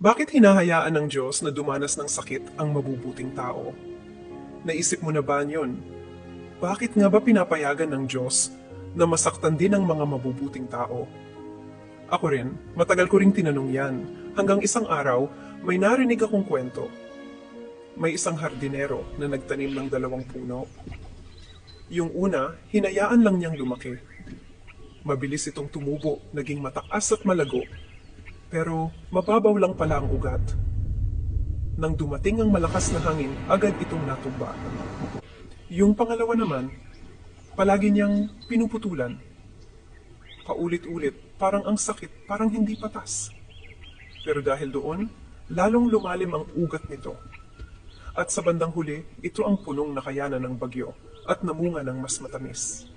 Bakit hinahayaan ng Diyos na dumanas ng sakit ang mabubuting tao? Naisip mo na ba yon? Bakit nga ba pinapayagan ng Diyos na masaktan din ang mga mabubuting tao? Ako rin, matagal ko ring tinanong yan. Hanggang isang araw, may narinig akong kwento. May isang hardinero na nagtanim ng dalawang puno. Yung una, hinayaan lang niyang lumaki. Mabilis itong tumubo, naging mataas at malago. Pero mababaw lang pala ang ugat. Nang dumating ang malakas na hangin, agad itong natumba. Yung pangalawa naman, palagi niyang pinuputulan. Paulit-ulit, parang ang sakit, parang hindi patas. Pero dahil doon, lalong lumalim ang ugat nito. At sa bandang huli, ito ang punong nakayanan ng bagyo at namunga ng mas matamis.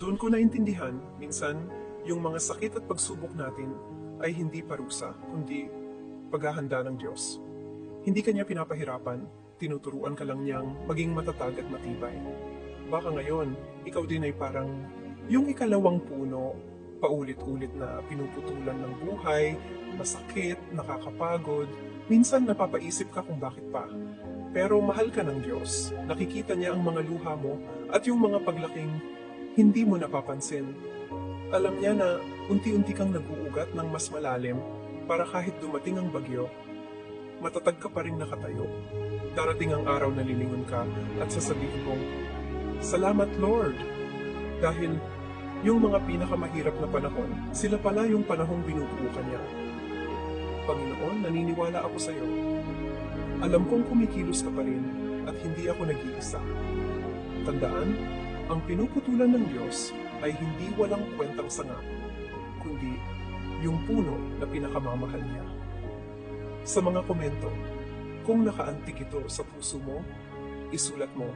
Doon ko naintindihan, minsan, yung mga sakit at pagsubok natin ay hindi parusa, kundi paghahanda ng Diyos. Hindi kanya pinapahirapan, tinuturuan ka lang niyang maging matatag at matibay. Baka ngayon, ikaw din ay parang yung ikalawang puno, paulit-ulit na pinuputulan ng buhay, masakit, nakakapagod, minsan napapaisip ka kung bakit pa. Pero mahal ka ng Diyos, nakikita niya ang mga luha mo at yung mga paglaking hindi mo napapansin. Alam niya na unti-unti kang nag-uugat ng mas malalim para kahit dumating ang bagyo, matatag ka pa rin nakatayo. Darating ang araw na lilingon ka at sasabihin mong, Salamat Lord! Dahil yung mga pinakamahirap na panahon, sila pala yung panahong binubuo ka niya. Panginoon, naniniwala ako sa iyo. Alam kong kumikilos ka pa rin at hindi ako nag-iisa. Tandaan, ang pinuputulan ng Diyos ay hindi walang kwentang sanga, kundi yung puno na pinakamamahal niya. Sa mga komento, kung nakaantik ito sa puso mo, isulat mo,